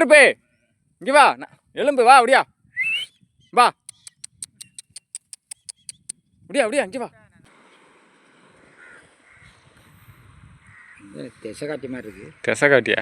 கருப்பு. இங்கே வா. எலும்பு வா அப்படியா. வா. அப்படியா அப்படியா இங்கே வா. திசை காட்டி மாதிரி இருக்கு. திசை காட்டியா?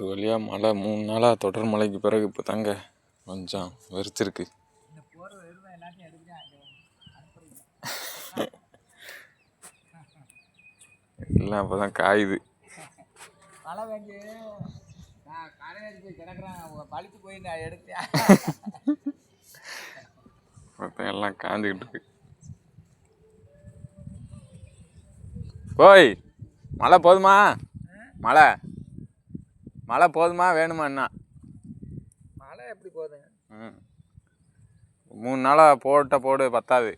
ஒரு வழியாக மழை மூணு நாளாக தொடர் மழைக்கு பிறகு இப்போ தாங்க கொஞ்சம் வெறுத்திருக்கு எல்லாம் இப்போ தான் காயுது. மழை நான் கிடக்குறேன் போய் நான் எடுத்தேன் எல்லாம் காஞ்சிக்கிட்டு இருக்கு. போய் மழை போதுமா? மழை? மழை போதுமா வேணுமா என்ன? மழை எப்படி போகுது? ம். மூணு நாளாக போட்ட போடு பத்தாது.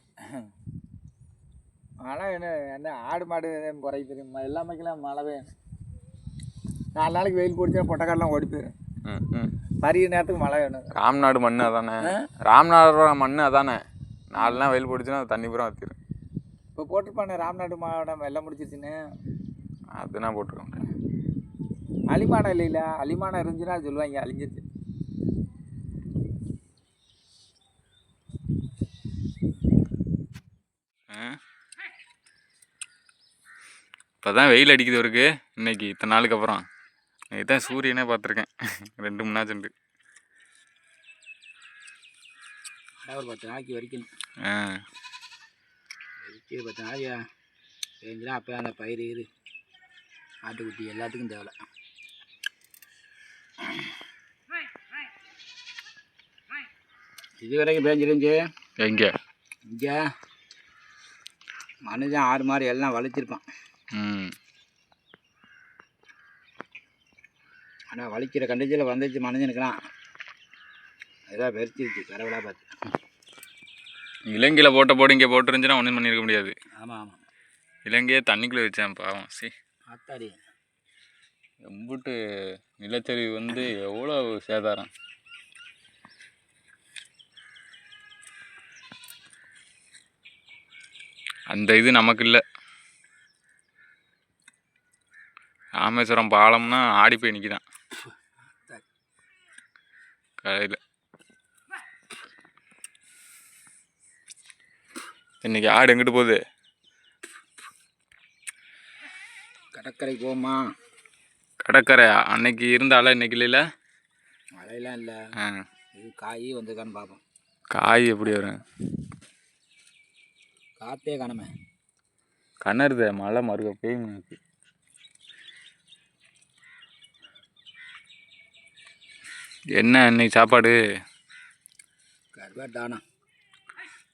மழை என்ன என்ன ஆடு மாடு குறைக்கு தெரியுமா? எல்லாமேக்கெல்லாம் மழை வேணும் நாலு நாளைக்கு வெயில் பிடிச்சா பொட்டக்காரெலாம் ஓடி போயிடும். ம் ம். பறிய நேரத்துக்கு மழை வேணும். ராம்நாடு மண் அதானே? ராம்நாடு மண் அதானே? நாலு நாள் வெயில் பிடிச்சுன்னா அது தண்ணி பூரா வத்திரும் இப்போ போட்டிருப்பானே ராம்நாடு மாவட்டம் வெள்ளம் முடிச்சிருச்சுன்னு அது நான் போட்டுக்க முடியும் அலிமானம் இல்லைல்ல அலிமானம் இருந்துச்சுன்னா சொல்லுவாங்க அழிஞ்சிருச்சு. இப்போ தான் வெயில் அடிக்குது இவருக்கு இன்னைக்கு இத்தனை நாளுக்கு அப்புறம். இன்னைக்கு தான் சூரியனே பார்த்துருக்கேன். ரெண்டு மூணு நாள் ஒரு பத்து நாளைக்கு வரைக்கும். ஆ. பத்து நாளைக்கு. பேஞ்சுனா அப்போ அந்த பயிர் ஆட்டுக்குட்டி எல்லாத்துக்கும் தேவை. இது வரைக்கும் பேஞ்சிருந்துச்சு எங்கே? இங்கே. மனுஷன் ஆறு மாதிரி எல்லாம் வலிச்சிருப்பான். ம். ஆனால் வலிக்கிற கண்டிச்சில் வந்துச்சு மனுஷனுக்குலாம் அதெல்லாம் வெறிச்சிருச்சு கடவுளாக பார்த்து. இலங்கையில் போட்ட போடு இங்கே போட்டுருந்துச்சுன்னா ஒன்றும் பண்ணியிருக்க முடியாது. ஆமாம் ஆமாம் இலங்கையே தண்ணிக்குள்ளே வச்சேன் பாவம். சி. ஆத்தாடி. எம்புட்டு நிலச்சரிவு வந்து எவ்வளோ சேதாரம்? அந்த இது நமக்கு இல்லை. ராமேஸ்வரம் பாலம்னா ஆடி போய் நிற்கிதான் கடையில் இன்னைக்கு ஆடு எங்கிட்டு போகுது? கடற்கரை போமா கடற்கரை அன்னைக்கு இருந்தால இன்னைக்கு இல்லைல்ல மழையெல்லாம் இல்லை. ஆ. இது காய் வந்திருக்கான்னு பார்ப்போம் காய் எப்படி வரும்? காற்றே காணுமே கணருது மழை மறுக்க பெய்யும் எனக்கு. என்ன இன்னைக்கு சாப்பாடு? கருவாட்டு தானா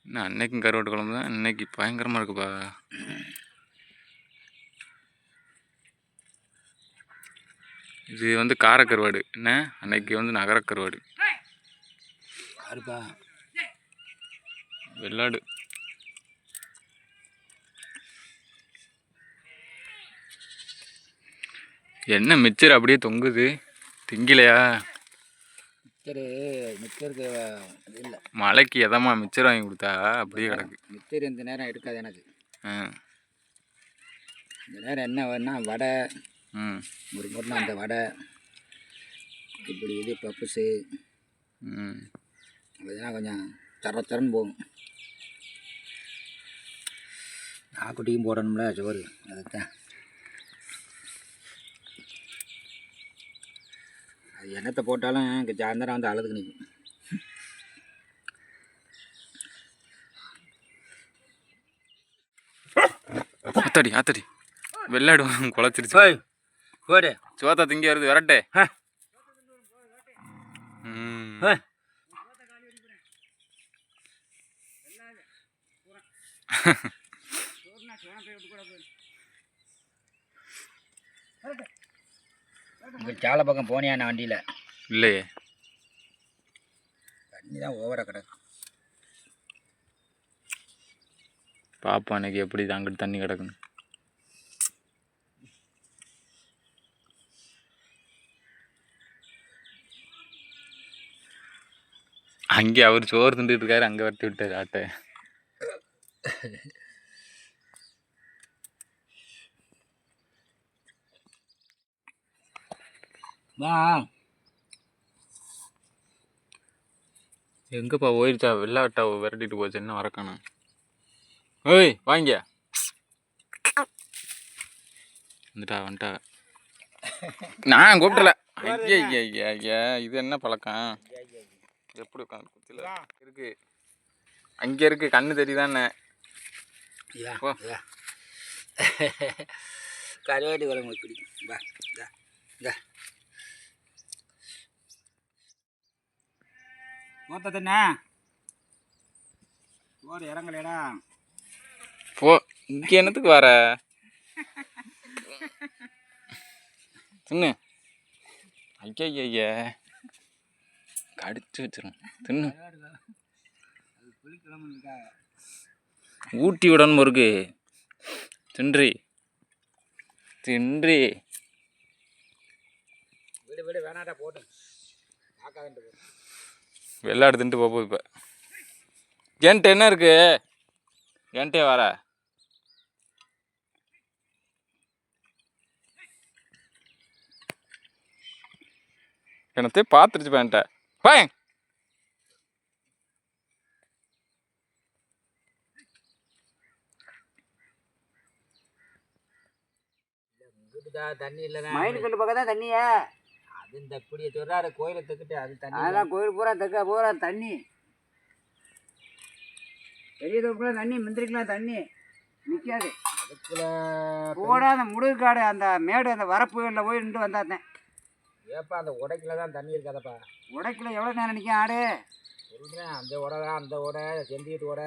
என்ன அன்னைக்கும் கருவாட்டு குழம்பு தான் இன்னைக்கு பயங்கரமாக இருக்குப்பா. இது வந்து காரக்கருவாடு. என்ன? அன்னைக்கு வந்து நகரக்கருவாடு. வெள்ளாடு. என்ன மிச்சர் அப்படியே தொங்குது? திங்கிலையா? மிச்சரு மிச்சருக்கு இல்லை. மழைக்கு எதமா மிச்சர் வாங்கி கொடுத்தா? அப்படியே கிடக்கு. மிச்சர் இந்த நேரம் எடுக்காது எனக்கு. இந்த நேரம் என்ன வேணும்னா வடை ஒரு முறை அந்த வடை. இப்படி இது பப்புஸு ம். அதெல்லாம் கொஞ்சம் தர தரன்னு போகும். நாக்குட்டியும் போடணும்ல சோறு. அதுதான் அது எண்ணத்தை போட்டாலும் இங்கே சாயந்தரம் வந்து அழுதுக்கு நிற்கும் ஆத்தடி ஆத்தடி. வெள்ளாடு குலைச்சிருச்சு போடு. சோத்தா திங்க வருது விரட்டே. சாலை பக்கம் போனியா நான் வண்டியில்? இல்லையே. தண்ணி தான் ஓவராக கிடக்கு. பாப்பா அன்னைக்கு எப்படி அங்கிட்டு தண்ணி கிடக்குன்னு. அங்கே அவர் சோறு திண்டுட்டு இருக்காரு அங்கே வரட்டி விட்டாரு ஆட்டை. வா. எங்கப்பா போயிருச்சா? வெள்ளாட்டா விரட்டிட்டு போச்சு என்ன வரக்கணும் ஓய் வாங்க. வந்துட்டா வந்துட்டா. நான் கூப்பிடல. ஐயா ஐயா ஐயா இது என்ன பழக்கம் எப்படி உட்காந்து குத்தில? இருக்கு. அங்கே இருக்கு கண்ணு தெரியுதானே கருவாட்டு குழம்பு பிடிக்கும் வா இதா இதா மூத்த தண்ணா ஓடு இறங்கலையடா. போ இங்கே என்னத்துக்கு வர? தின்னு. ஐயா ஐயா ஐயா கடிச்சு வச்சிரும் தின்னு. ஊட்டி விடணும் இருக்கு தின்றி. தின்றி. வெள்ளாடு தின்ட்டு போகுது இப்போ. என்கிட்ட என்ன இருக்கு? என்கிட்டே வர என்னத்தே பார்த்துருச்சு பேன்ட்ட இல்லைனா மயில் கண்டு பக்கம் தான் தண்ணியா? அது இந்த இப்படியே சொல்றாரு கோயிலை தக்கிட்டு அது தண்ணி அதெல்லாம் கோயில் பூரா தெக்க பூரா தண்ணி. பெரிய தோப்புல தண்ணி முந்திரிக்கலாம் தண்ணி. நிற்காது போடா அந்த முடுகாடு அந்த மேடு அந்த வரப்புகளில் போய் நின்று வந்தாத்தேன். ஏப்பா அந்த உடைக்கில தான் தண்ணி இருக்காதப்பா. உடைக்கல எவ்வளோ நேரம் நிற்கும் ஆடு? சொல்கிறேன் அந்த உடை அந்த உடை செந்திட்டு உடை.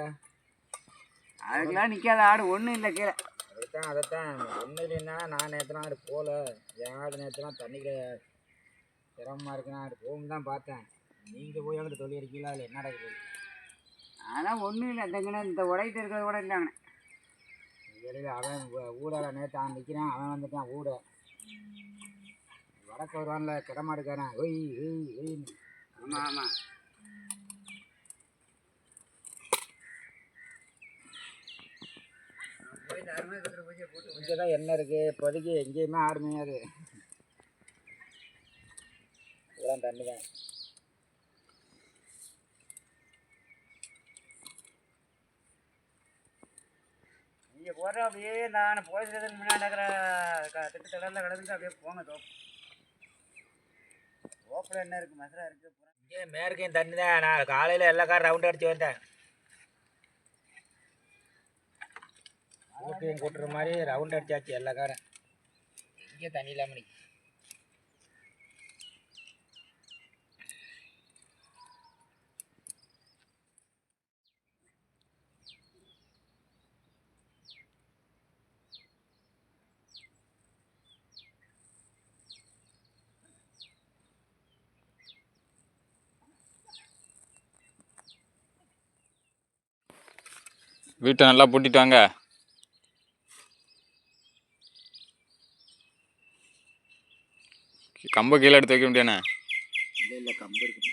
அதுக்கெல்லாம் நிற்காத ஆடு ஒன்றும் இல்லை கீழே. அதைத்தான் அதைத்தான். ஒன்றும் இல்லைன்னா நான் நேற்றுனா அது போகல யாரு நேற்றுனா தண்ணிக்கு சிரமமாக இருக்குன்னா அது போகும் தான் பார்த்தேன். நீங்கள் போய் அங்கிட்டு சொல்லி இருக்கீங்களா இல்லை என்ன நடக்குது? அதெல்லாம் ஒன்றும் இல்லை இந்தங்கண்ணே இந்த உடையிட்டு இருக்கிறத கூட இல்லைங்கண்ணே இடையில அவன் ஊ- ஊடால நேற்று அவன் நிற்கிறான் அவன் வந்துட்டான் ஊட. வடக்கு வருவான்ல கிடமாடுக்காரன். ஒய் ஒய் ஒய்ன்னு ஆமாம் ஆமாம் தான் என்ன இருக்குது இப்போதைக்கு எங்கேயுமே ஆடு மேயாது இதெல்லாம் தண்ணி தான். நீங்கள் போகிற அப்படியே நான் போயிடுறதுக்கு முன்னாடி இருக்கிற க- கிடந்துட்டு அப்படியே போங்க தோப்பு தோப்பில் என்ன இருக்குது மதுரை இருக்குது பூரா இங்கே மேற்கையும் தண்ணி தான் நான் காலையில் எல்லா காரும் ரவுண்ட் அடிச்சு வந்தேன் ஊட்டியும் கூட்டுற மாதிரி ரவுண்ட் அடிச்சாச்சு எல்லா காரும். இங்கே தண்ணி இல்லாமல் நிற்கும் வீட்டை நல்லா பூட்டிட்டு வாங்க. கம்பை கீழே எடுத்து வைக்க முடியாண்ணே இல்லை இல்லை கம்பு இருக்கு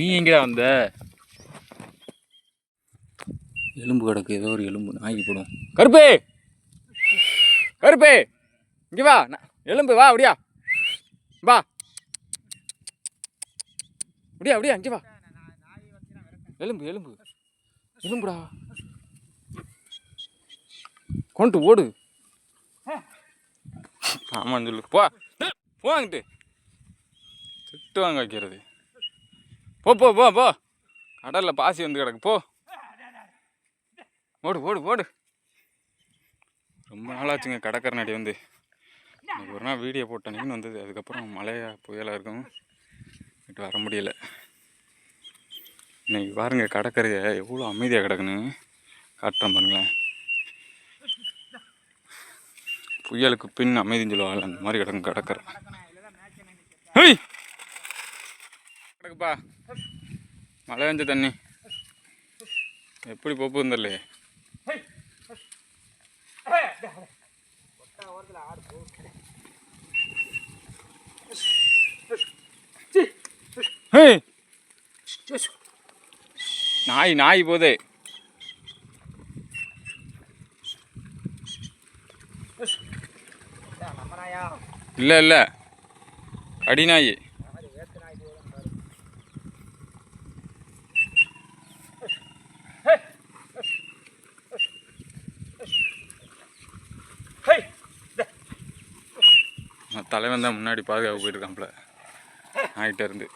நீ எங்கடா வந்த? எலும்பு கிடக்கு ஏதோ ஒரு எலும்பு. நாய்க்கு போடும். கருப்பு! கருப்பு! இங்க வா. எலும்பு வா அப்படியா? வா. அப்படியே அப்படியே? அங்கே வா. எலும்பு எலும்பு. எலும்புடா. கொண்டு ஓடு. ஆமாம் சொல்லு. போ. போ அங்கிட்டு. திட்டு வாங்க வைக்கிறது. போ போ போ போ. கடலில் பாசி வந்து கிடக்கு. போ. ஓடு ஓடு ஓடு. ரொம்ப நாளாச்சுங்க கடற்கரை நடி வந்து. இன்னைக்கு ஒரு நாள் வீடியோ போட்டேன்னு வந்தது. அதுக்கப்புறம் மழையாக புயலாக இருக்கும் இட்டு வர முடியல. இன்னைக்கு பாருங்கள் கடற்கரையை எவ்வளோ அமைதியாக கிடக்குன்னு. காட்டுறேன் பாருங்களேன். புயலுக்கு பின் அமைதின்னு சொல்லுவாள் அந்த மாதிரி கிடக்கும் கடற்கரை. ஹேய்! கிடக்குப்பா. மழை பெஞ்ச தண்ணி. எப்படி போப்பு வந்துடலையே நாய் நாய் போதே. இல்லை இல்லை. அடி நாய் அது வேத்து நாய் போதும் பாரு நான் தலைவன் தான் முன்னாடி பாதுகாப்பு போயிட்டுருக்கான்ல நாய்கிட்ட இருந்து.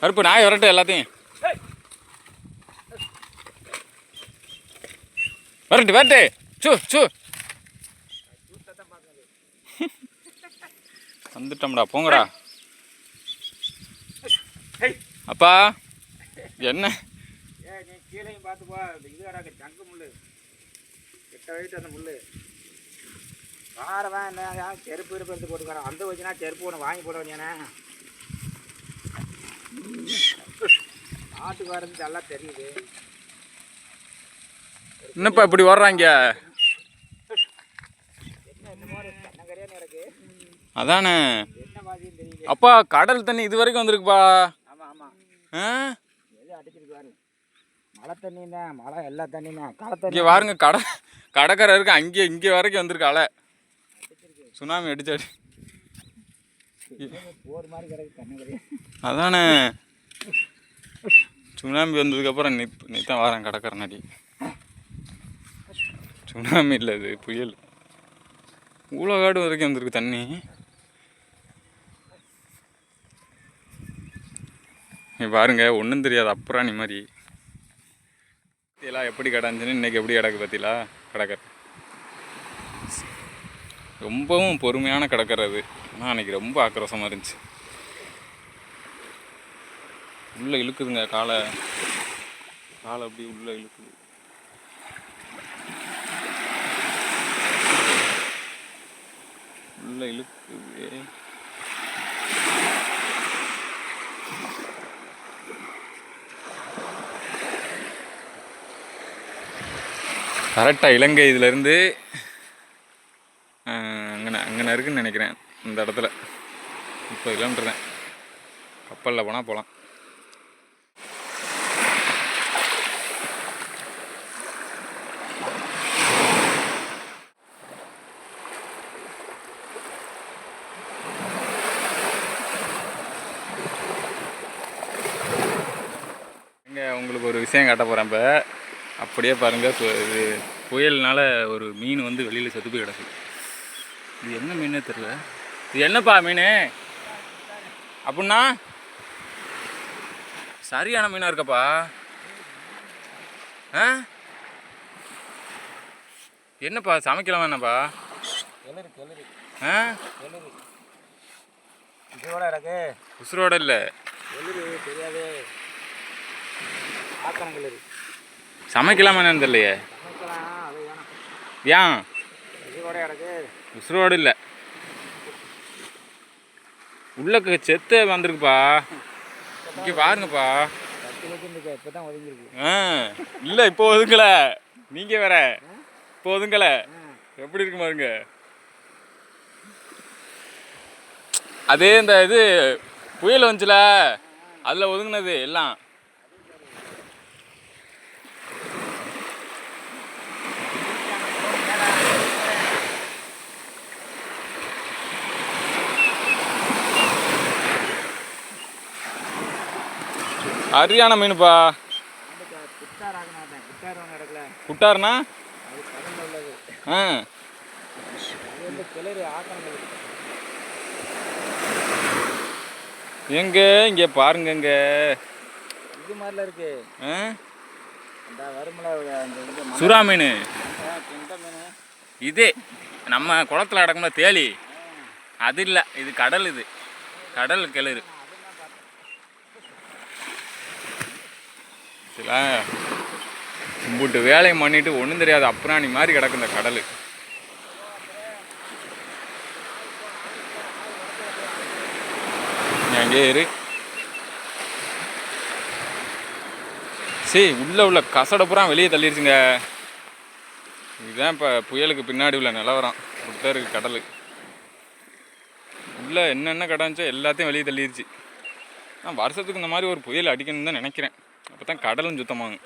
கருப்பு நாய் வரட்டும் எல்லாத்தையும். வரட்டு வரட்டு. சு சு. வந்துட்டோம்டா போங்கடா. அப்பா என்ன? ஏ நீ கீழையும் பார்த்து போ. இந்த இது கிடக்கு சங்கு முள்ளு. எட்ட வயிற்று அந்த முள்ளு. வாரவன் என்ன செருப்பு இருப்பு எடுத்து போட்டுக்கிறான் அந்த வச்சுனா செருப்பு ஒன்று வாங்கி போட வேண்டியானே ஆட்டுக்கு வரது நல்லா தெரியுது. என்னப்பா இப்படி வர்றாங்க? அதானே. அப்பா கடல் தண்ணி இது வரைக்கும் வந்திருக்குப்பா. மழை தண்ணி தான் மழை எல்லா தண்ணி தான் தண்ணி பாருங்க கடை கடற்கரை இருக்கு. அங்கே இங்கே வரைக்கும் வந்திருக்கு அலை சுனாமி அடிச்சாடி. அதானே. சுனாமி வந்ததுக்கப்புறம் நீ நீ தான் வரேன் கடற்கரை நடி சுனாமி இல்லை இது புயல். இவ்வளோ காடு வரைக்கும் வந்திருக்கு தண்ணி. நீ பாருங்க ஒன்றும் தெரியாது அப்புறம் நீ மாதிரி. பத்தியெல்லாம் எப்படி கிடந்துச்சுன்னு இன்னைக்கு எப்படி கிடக்கு பார்த்தீங்களா? கடற்கரை. ரொம்பவும் பொறுமையான கடற்கரை அது. ஆனால் அன்னைக்கு ரொம்ப ஆக்ரோஷமாக இருந்துச்சு. உள்ளே இழுக்குதுங்க காலை. காலை அப்படி உள்ளே இழுக்குது. உள்ளே இழுக்குது. கரெக்டாக இலங்கை இதுலேருந்து அங்கே இருக்குன்னு நினைக்கிறேன் இந்த இடத்துல. முப்பது கிலோமீட்டர் தான். கப்பலில் போனால் போகலாம் உங்களுக்கு ஒரு விஷயம் காட்ட போகிறேன் இப்போ. அப்படியே பாருங்கள் இது புயல்னால ஒரு மீன் வந்து வெளியில் செத்து போய் கிடக்கு. இது என்ன மீனே தெரில இது என்னப்பா மீன்? அப்படின்னா சரியான மீனாக இருக்கப்பா. ஆ? என்னப்பா சமைக்கலாம் என்னப்பா? ஆ? கிடக்கு. உசுரோட இல்லை. தெரியாது. சமைக்கலாமா என்னன்னு தெரியலையே? ஏன்? உசுரோடு இல்லை. உள்ளக்கு செத்து வந்திருக்குப்பா. இங்கே பாருங்கப்பா. ஆ இல்லை இப்போ ஒதுங்கல. நீங்கள் வேற. இப்போ ஒதுங்கல. எப்படி இருக்கு பாருங்க. அதே இந்த இது புயல் வந்துச்சுல. அதில் ஒதுங்கினது எல்லாம். அரியான மீனுப்பா. குட்டார்னா? ஆ. எங்க? இங்கே பாருங்க இங்க. இது மாதிரிலாம் இருக்கு சுறா மீன். இது. மீன் இதே நம்ம குளத்துல அடக்கும்ல தேலி அது இல்லை இது கடல் இது. கடல் கிளறு. கும்பிட்டு வேலையை பண்ணிட்டு ஒன்றும் தெரியாது அப்புறாணி மாதிரி கிடக்கு இந்த கடல். நீ இரு. சரி உள்ள உள்ள கசடப்புறம் வெளியே தள்ளிடுச்சுங்க இதுதான் இப்போ புயலுக்கு பின்னாடி உள்ள நிலவரம். இப்படித்தான் இருக்குது கடல். உள்ளே என்னென்ன கிடந்துச்சோ எல்லாத்தையும் வெளியே தள்ளிடுச்சு நான் வருஷத்துக்கு இந்த மாதிரி ஒரு புயல் அடிக்கணும்னு தான் நினைக்கிறேன். அப்போ தான் கடலும் சுத்தமாகும்.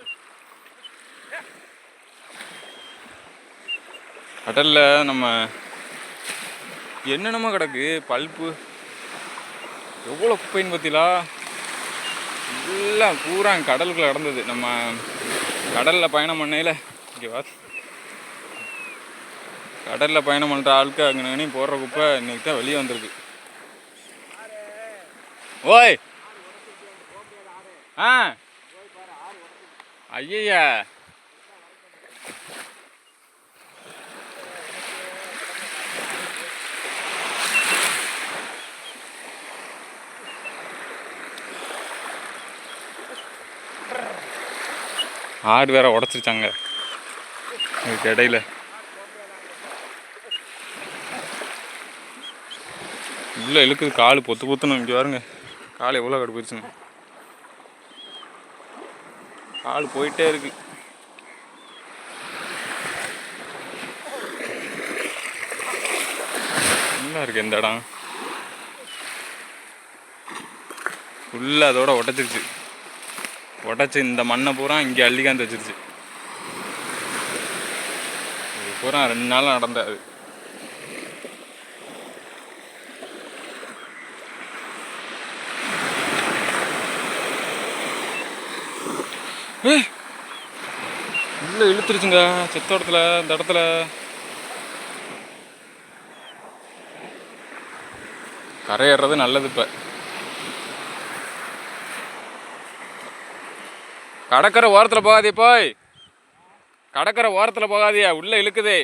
கடலில் நம்ம என்னென்னமோ கிடக்கு. பல்ப்பு எவ்வளோ குப்பைன்னு பார்த்தீங்களா எல்லாம் பூரா கடலுக்குள்ள நடந்தது நம்ம கடலில் பயணம் பண்ணையில் ஓகேவா கடலில் பயணம் பண்ணுற ஆளுக்கு அங்கே போடுற குப்பை இன்னைக்கு தான் வெளியே வந்திருக்கு. ஓய்! ஆ! ஐயய்யா ஆடு வேற உடச்சிருச்சாங்க. இதுக்கு இடையில. இல்லை இழுக்குது கால் பொத்து பொத்துன்னு இங்கே பாருங்க. கால் எவ்வளோ கடு ஆள் போயிட்டே இருக்கு. நல்லா இருக்கு இந்த இடம்? ஃபுல்லாக அதோட உடச்சிருச்சு உடச்சி இந்த மண்ணை பூரா இங்கே அள்ளிக்காந்து வச்சிருச்சு. பூரா ரெண்டு நாள் நடந்தது. உள்ள இழுத்துருச்சுங்க? செத்தோடத்தில் இந்த இடத்துல. கரையேறது நல்லது இப்போ. கடற்கரை ஓரத்தில் போகாதே போய். கடற்கரை ஓரத்தில் போகாதியா உள்ள இழுக்குதே.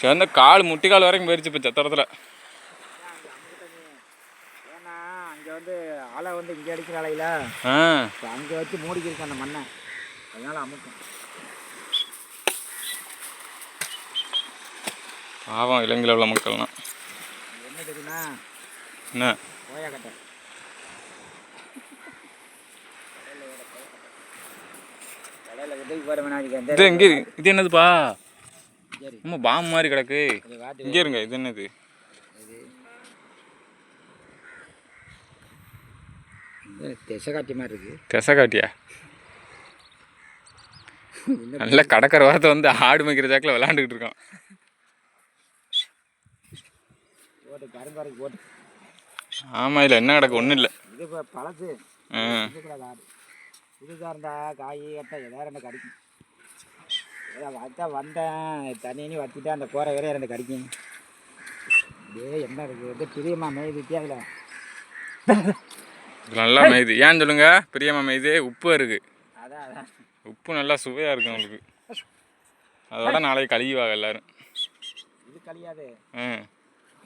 சேர்ந்த கால் முட்டி கால் வரைக்கும் போயிடுச்சு இப்போ செத்த இடத்துல ஏன்னா அங்கே வந்து அலை வந்து இங்கே அடிக்கிற அலையில அங்கே வச்சு மூடிக்கிருக்கு அந்த மண்ணை. அதனால அமுக்கும். பாவம் இலங்கையில் உள்ள மக்கள்லாம் என்ன தெரியுமா? என்ன? வேணாம் இது எங்கே இது என்னதுப்பா. நம்ம பாம்பு மாதிரி கிடக்கு. இங்கே இருங்க. இது என்னது? திசை காட்டி மாதிரி இருக்கு. திசை காட்டியா நல்ல கடற்கரை வாரத்தை வந்து ஆடு மேய்க்கிற ஜாக்கில் விளாண்டுக்கிட்டு இருக்கோம். ஆமாம் இதில் என்ன கிடக்கு? ஒன்றும் இல்லை. இது பழசு. ஆடு. புதுசாக இருந்தா காய் கட்டை எதாவது ரெண்டு கடிக்கும். வச்சா வந்தேன். தண்ணினி வச்சுட்டு அந்த கோரை வேற ரெண்டு கடிக்கும். இதே என்ன இருக்குது இது பிரியமா மேய் வித்தியாவில் இது நல்லா மேயுது. ஏன்னு சொல்லுங்க? பிரியமா மேயுது. உப்பு அதான் உப்பு நல்லா சுவையாக இருக்கு உங்களுக்கு. அதோட நாளைக்கு கழுவிவாங்க எல்லாரும். இது கழியாது ம்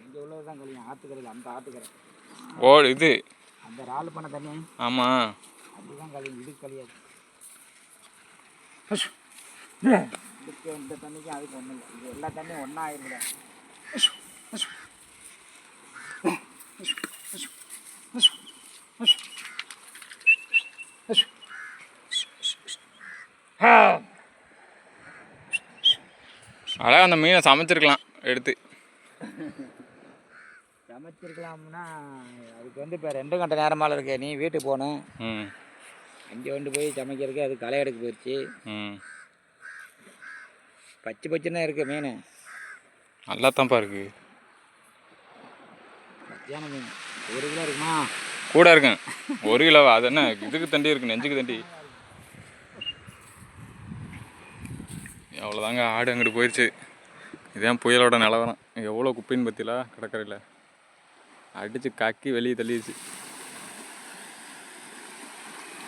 இங்கே உள்ளது தான் கழியும் ஆற்றுக்கரையில் அந்த ஆற்றுக்கரை ஓ இது. அந்த ராலு பண்ண தண்ணி. ஆமாம் அதுதான் கழியும் இது கழியாது இதுக்கு இந்த தண்ணிக்கு அதுக்கு ஒன்றும் இல்லை. இது எல்லா தண்ணியும் ஒன்றா ஆயிருக்குடா அழகாக அந்த மீனை சமைச்சிருக்கலாம் எடுத்து. சமைச்சிருக்கலாம்னா அதுக்கு வந்து இப்போ ரெண்டு கண்ட நேரமால இருக்கு நீ வீட்டுக்கு போகணும் ம். அங்கே கொண்டு போய் சமைக்கிறதுக்கு அது களை எடுக்க போயிடுச்சு பச்சை பச்சைன்னு இருக்குது மீன். நல்லா தான்ப்பா இருக்குது பச்சையான மீன். ஒரு கிலோ இருக்குமா? கூட இருக்கும் ஒரு கிலோவா? அது என்ன? இதுக்கு தண்டி இருக்கு நெஞ்சுக்கு தண்டி. அவ்வளோதாங்க ஆடு அங்கிட்டு போயிடுச்சு இதான் புயலோட நிலவரம். எவ்வளோ குப்பைன்னு பற்றிலா கடற்கரையில். அடித்து கக்கி வெளியே தள்ளிடுச்சு.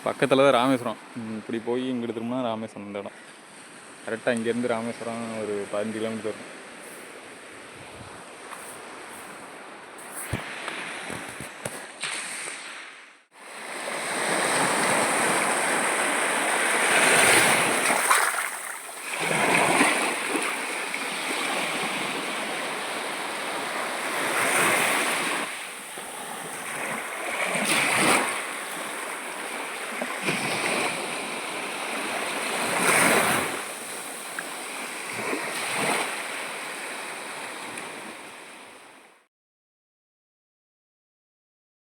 பக்கத்தில் தான் ராமேஸ்வரம். இப்படி போய் இங்கிட்டு திரும்பினா ராமேஸ்வரம் இந்த இடம். கரெக்டாக இங்கேருந்து ராமேஸ்வரம் ஒரு பதினஞ்சு கிலோமீட்டர் வரும்.